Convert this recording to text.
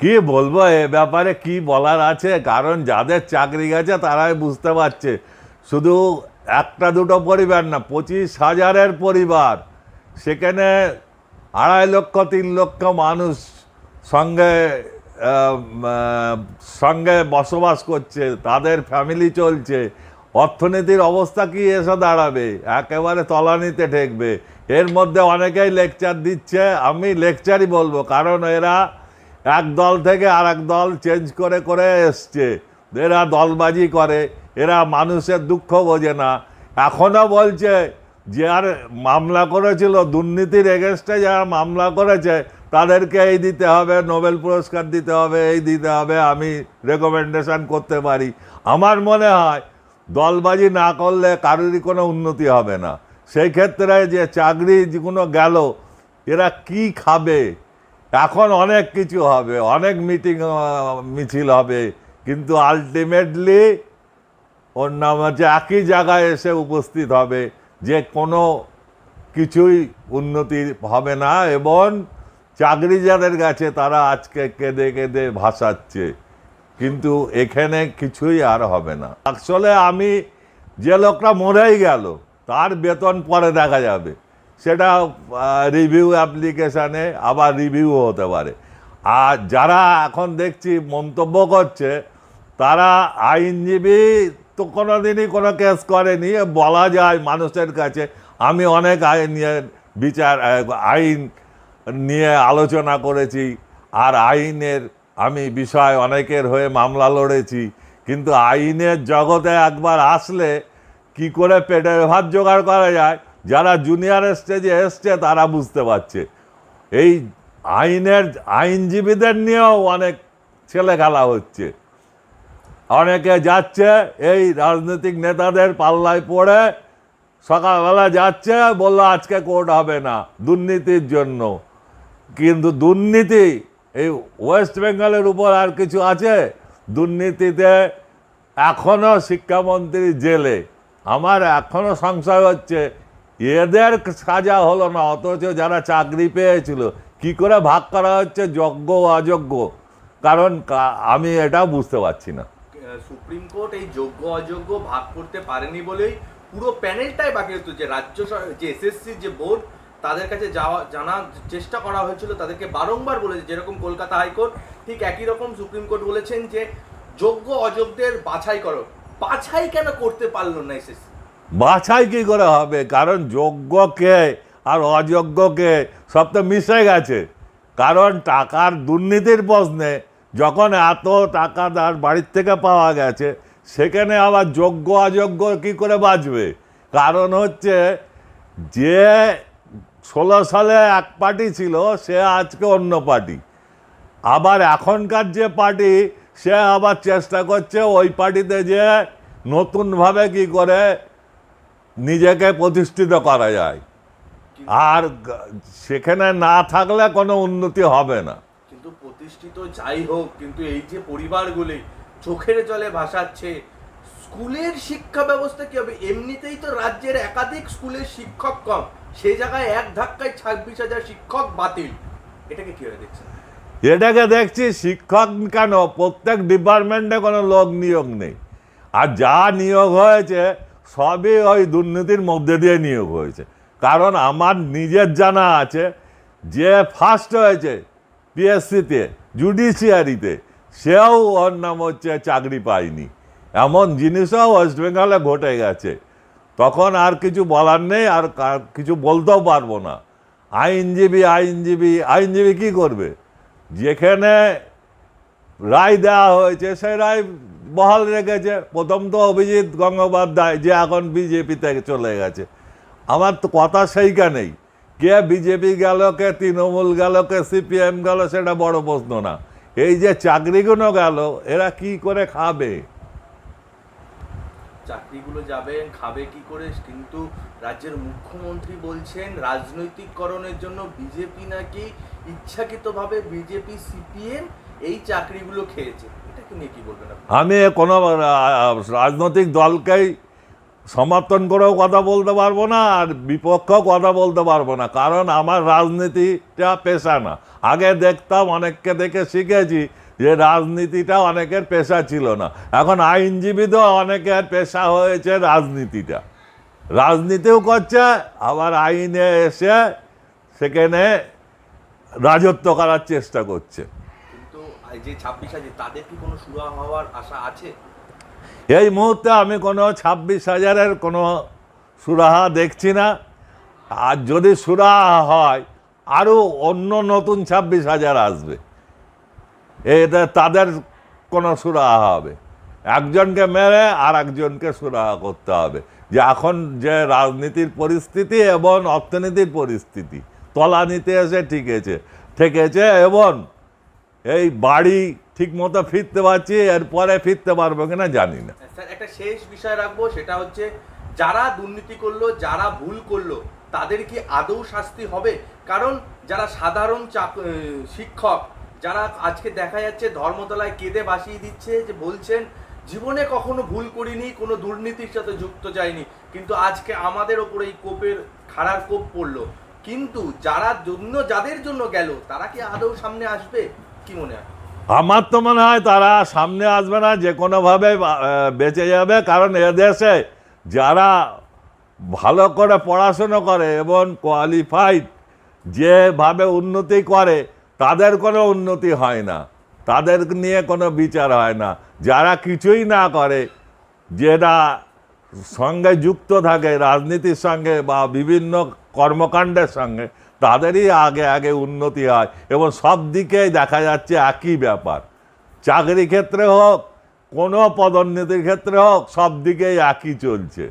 কি বলব, এ ব্যাপারে কি বলার আছে? কারণ যাদের চাকরি গেছে তারাই বুঝতে পারছে। শুধু একটা দুটো পরিবার না, পঁচিশ হাজারের পরিবার। সেখানে আড়াই লক্ষ, তিন লক্ষ মানুষ সঙ্গে সঙ্গে বসবাস করছে, তাদের ফ্যামিলি চলছে। অর্থনীতির অবস্থা কি এসে দাঁড়াবে? একেবারে তলানিতে ঠেকবে। এর মধ্যে অনেকেই লেকচার দিচ্ছে, আমি লেকচারই বলব, কারণ এরা এক দল থেকে আর এক দল চেঞ্জ করে করে এসছে। এরা দলবাজি করে, এরা মানুষের দুঃখ বোঝে না। এখনও বলছে, যে আর মামলা করেছিল, দুর্নীতির এগেনস্টে যারা মামলা করেছে, তাদেরকে এই দিতে হবে, নোবেল পুরস্কার দিতে হবে, এই দিতে হবে, আমি রেকমেন্ডেশন করতে পারি। আমার মনে হয়, দলবাজি না করলে কারোরই কোনো উন্নতি হবে না। সেই ক্ষেত্রে যে চাকরি যে কোনো গেল, এরা কি খাবে? এখন অনেক কিছু হবে, অনেক মিটিং মিছিল হবে, কিন্তু আলটিমেটলি ওর নাম হচ্ছে একই জায়গায় এসে উপস্থিত হবে যে কোনো কিছুই উন্নতি হবে না এবং চাকরি যাদের গেছে তারা আজকে কেঁদে কেঁদে ভাসাচ্ছে, কিন্তু এখানে কিছুই আর হবে না। আসলে আমি যে লোকটা মরেই গেল, তার বেতন পরে দেখা যাবে। সেটা রিভিউ অ্যাপ্লিকেশানে আবার রিভিউ হতে পারে। আর যারা এখন দেখছি মন্তব্য করছে, তারা আইনজীবী তো কোনো দিনই কোনো কেস করেনি বলা যায় মানুষের কাছে, আমি অনেক আইন নিয়ে বিচার আইন নিয়ে আলোচনা করেছি, আর আইনের আমি বিষয় অনেকের হয়ে মামলা লড়েছি, কিন্তু আইনের জগতে একবার আসলে কি করে পেটের ভাত জোগাড় করা যায় যারা জুনিয়র স্টেজে এসছে, তারা বুঝতে পারছে। এই আইনের আইনজীবীদের নিয়েও অনেক ছেলে খেলা হচ্ছে। অনেকে যাচ্ছে, এই রাজনৈতিক নেতাদের পাল্লায় পড়ে, সকালবেলা যাচ্ছে, বলল আজকে কোর্ট হবে না, দুর্নীতির জন্য। কিন্তু দুর্নীতি, এই ওয়েস্ট বেঙ্গলের উপর আর কিছু আছে? দুর্নীতিতে এখনও শিক্ষামন্ত্রী জেলে। আমার এখনও সংশয় হচ্ছে এদের সাজা হলো না, অথচ যারা চাকরি পেয়েছিল। কি করে ভাগ করা হচ্ছে? যোগ্য অযোগ্য। কারণ আমি এটা বুঝতে পারছি না। সুপ্রিম কোর্ট এই যোগ্য অযোগ্য ভাগ করতে পারেনি বলেই পুরো প্যানেলটাই বাকি হতো যে রাজ্য যে এসএসসি যে বোর্ড, তাদের কাছে যাওয়া, জানার চেষ্টা করা হয়েছিল, তাদেরকে বারংবার বলেছে, যেরকম কলকাতা হাইকোর্ট, ঠিক একই রকম সুপ্রিম কোর্ট বলেছেন যে যোগ্য অযোগ্যদের বাছাই করো। বাছাই কেন করতে পারল না এসএসসি? বাছাই কি করে হবে? কারণ যোগ্যকে আর অযোগ্যকে সব তো মিশে গেছে। কারণ টাকার দুর্নীতির প্রশ্নে যখন এত টাকা তার বাড়ির থেকে পাওয়া গেছে, সেখানে আবার যোগ্য অযোগ্য কি করে বাঁচবে? কারণ হচ্ছে যে ষোলো সালে এক পার্টি ছিল, সে আজকে অন্য পার্টি। আবার এখনকার যে পার্টি, সে আবার চেষ্টা করছে ওই পার্টিতে যে নতুনভাবে কি করে নিজেকে প্রতিষ্ঠিত করা যায়। আর সেখানে না থাকলে কোনো উন্নতি হবে না। কিন্তু প্রতিষ্ঠিত যাই হোক কিন্তু এই যে পরিবারগুলি চোখের জলে ভাসাচ্ছে স্কুলের শিক্ষা ব্যবস্থা কি হবে? এমনিতেই তো রাজ্যের একাধিক স্কুলের শিক্ষক কম। সেই জায়গায় এক ধাক্কায় ছাব্বিশ হাজার শিক্ষক বাতিল। এটাকে কীভাবে দেখছেন? এটাকে দেখছি শিক্ষক কেন? প্রত্যেক ডিপার্টমেন্টে কোনো লোক নিয়োগ নেই। আর যা নিয়োগ হয়েছে সবই ওই দুর্নীতির মধ্যে দিয়ে নিয়োগ হয়েছে। কারণ আমার নিজের জানা আছে, যে ফার্স্ট হয়েছে পিএসসিতে জুডিশিয়ারিতে সেও ওর নাম হচ্ছে চাকরি পায়নি। এমন জিনিসও ওয়েস্ট বেঙ্গলে ঘটে গেছে। তখন আর কিছু বলার নেই, আর কিছু বলতেও পারব না। আইনজীবী আইনজীবী আইনজীবী কি করবে? যেখানে রায় দেওয়া হয়েছে সেই রায় বহাল রেখেছে। প্রথম তো অভিজিৎ গঙ্গোপাধ্যায়, যে এখন বিজেপিতে চলে গেছে। আমার তো কথা সেইখানেই। কে বিজেপি গেল, কে তৃণমূল গেল, কে সিপিএম গেল, সেটা বড় প্রশ্ন না। এই যে চাকরিগুলো গেল, এরা কি করে খাবে? চাকরিগুলো যাবে, খাবে কি করে? কিন্তু রাজ্যের মুখ্যমন্ত্রী বলছেন, রাজনৈতিককরণের জন্য বিজেপি নাকি ইচ্ছাকৃতভাবে বিজেপি, সিপিএম এই চাকরিগুলো খেয়েছে। আমি কোনো রাজনৈতিক দলকেই সমর্থন করেও কথা বলতে পারব না আর বিপক্ষেও কথা বলতে পারব না। কারণ আমার রাজনীতিটা পেশা না। আগে দেখতাম, অনেককে দেখে শিখেছি যে রাজনীতিটা অনেকের পেশা ছিল না। এখন আইনজীবীতেও অনেকের পেশা হয়েছে রাজনীতিটা। রাজনীতিও করছে, আবার আইনে এসে সেখানে রাজত্ব করার চেষ্টা করছে। যে ছাব্বিশ আছে, তাদের কি কোনো সুরা হওয়ার আশা আছে? এই মুহূর্তে আমি কোনো ছাব্বিশ হাজারের কোনো সুরাহা দেখছি না। আর যদি সুরাহা হয় আরও অন্য নতুন ছাব্বিশ হাজার আসবে। এটা তাদের কোনো সুরাহা হবে। একজনকে মেরে আর একজনকে সুরাহা করতে হবে। যে এখন যে রাজনীতির পরিস্থিতি এবং অর্থনীতির পরিস্থিতি, তলানিতে এসে ঠিকেছে। ঠেকেছে এবং এই বাড়ি ঠিক মতো ফিরতে পারছি, এরপরে ফিরতে পারব কিনা জানি না। স্যার, একটা শেষ বিষয় রাখব, সেটা হচ্ছে যারা দুর্নীতি করল, যারা ভুল করল, তাদের কি আদৌ শাস্তি হবে? কারণ যারা সাধারণ শিক্ষক, যারা আজকে দেখা যাচ্ছে ধর্মতলায় কেঁদে ভাসিয়ে দিচ্ছে যে বলছেন, জীবনে কখনো ভুল করিনি, কোনো দুর্নীতির সাথে যুক্ত যায়নি কিন্তু আজকে আমাদের ওপরে এই কোপের, খাড়ার কোপ পড়ল। কিন্তু যারা জন্য, যাদের জন্য গেল, তারা কি আদৌ সামনে আসবে? কি মনে হয়? আমার তো মনে হয় তারা সামনে আসবে না, যে কোনোভাবে বেঁচে যাবে। কারণ এদেশে যারা ভালো করে পড়াশুনো করে এবং কোয়ালিফাইড যেভাবে উন্নতি করে, তাদের কোনো উন্নতি হয় না। তাদের নিয়ে কোনো বিচার হয় না। যারা কিছুই না করে, যেটা সঙ্গে যুক্ত থাকে, রাজনীতির সঙ্গে বা বিভিন্ন কর্মকাণ্ডের সঙ্গে তাদেরই আগে আগে উন্নতি হয় এবং সব দিকেই দেখা যাচ্ছে একই ব্যাপার। চাকরি ক্ষেত্রে হোক, কোনো পদোন্নতির ক্ষেত্রে হোক, সব দিকেই একই চলছে।